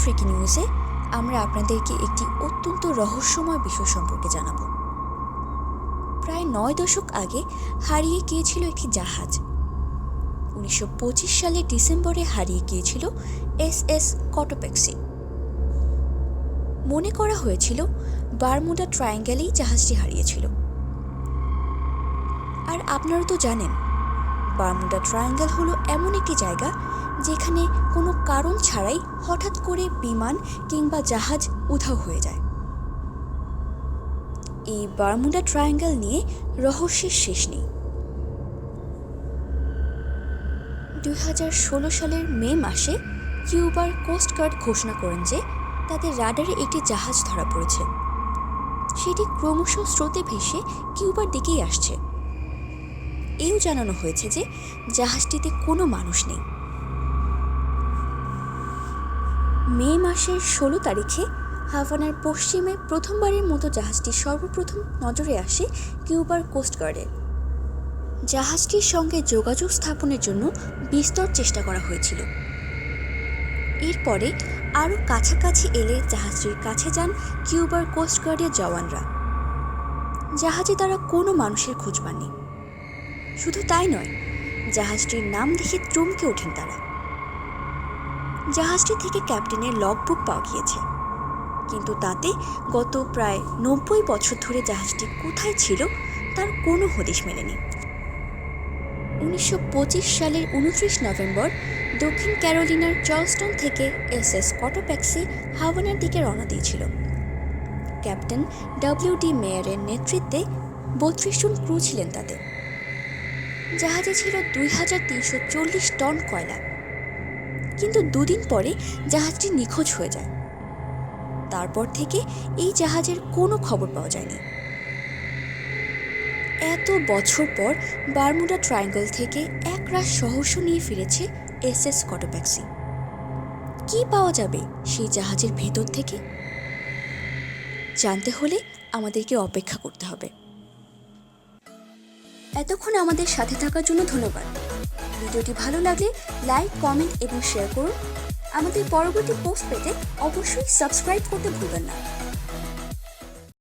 Freaky নিউজে আমরা আপনাদেরকে একটি অত্যন্ত রহস্যময় বিষয় সম্পর্কে জানাব। প্রায় নয় দশক আগে হারিয়ে গিয়েছিল একটি জাহাজ। উনিশশো সালের ডিসেম্বরে হারিয়ে গিয়েছিল এস এস কটোপ্যাক্সি মনে করা হয়েছিল বারমুডা ট্রায়াঙ্গেলেই জাহাজটি হারিয়েছিল। আর আপনারা তো জানেন, বারমুডা ট্রায়াঙ্গেল হলো এমন একটি জায়গা যেখানে কোনো কারণ ছাড়াই হঠাৎ করে বিমান কিংবা জাহাজ উধাও হয়ে যায়। এই বারমুডা ট্রায়াঙ্গেল নিয়ে রহস্যের শেষ নেই। দুই হাজার ষোলো সালের মে মাসে কিউবার কোস্টগার্ড ঘোষণা করেন যে তাদের রাডারে একটি জাহাজ ধরা পড়েছে। সেটি ক্রমশ স্রোতে ভেসে কিউবার দিকেই আসছে। এও জানানো হয়েছে যে জাহাজটিতে কোনো মানুষ নেই। মে মাসের ষোলো তারিখে হাভানার পশ্চিমে প্রথমবারের মতো জাহাজটি সর্বপ্রথম নজরে আসে কিউবার কোস্টগার্ডের জাহাজটির সঙ্গে যোগাযোগ স্থাপনের জন্য বিস্তর চেষ্টা করা হয়েছিল। এরপরে আরও কাছাকাছি এলে জাহাজটির কাছে যান কিউবার কোস্টগার্ডের জওয়ানরা। জাহাজে তারা কোনো মানুষের খোঁজ পাননি। শুধু তাই নয়, জাহাজটির নাম দেখে চমকে ওঠেন তারা। জাহাজটি থেকে ক্যাপ্টেনের লগবুক পাওয়া গিয়েছে। কিন্তু তাতে গত প্রায় নব্বই বছর ধরে জাহাজটি কোথায় ছিল, তার কোনো হদিশ মেলেনি। উনিশশো পঁচিশ সালের উনত্রিশ নভেম্বর দক্ষিণ ক্যারোলিনার চার্লস্টন থেকে এস এস কটোপ্যাক্সি হাওয়ানার দিকে রওনা দিয়েছিল। ক্যাপ্টেন ডব্লিউ ডি মেয়ারের নেতৃত্বে বত্রিশ জন ক্রু ছিলেন তাতে। জাহাজে ছিল দুই হাজার তিনশো চল্লিশ টন কয়লা। কিন্তু দুদিন পরে জাহাজটি নিখোঁজ হয়ে যায়। তারপর থেকে এই জাহাজের কোনো খবর পাওয়া যায়নি। এত বছর পর বারমুডা ট্রায়াঙ্গল থেকে এক একরাশ সহস্য নিয়ে ফিরেছে এস এস কটোপ্যাক্সি। কি পাওয়া যাবে সেই জাহাজের ভেতর থেকে? জানতে হলে আমাদেরকে অপেক্ষা করতে হবে। এতক্ষণ আমাদের সাথে থাকার জন্য ধন্যবাদ। ভিডিওটি ভালো লাগলে লাইক, কমেন্ট এবং শেয়ার করুন। আমাদের পরবর্তী পোস্ট পেতে অবশ্যই সাবস্ক্রাইব করতে ভুলবেন না।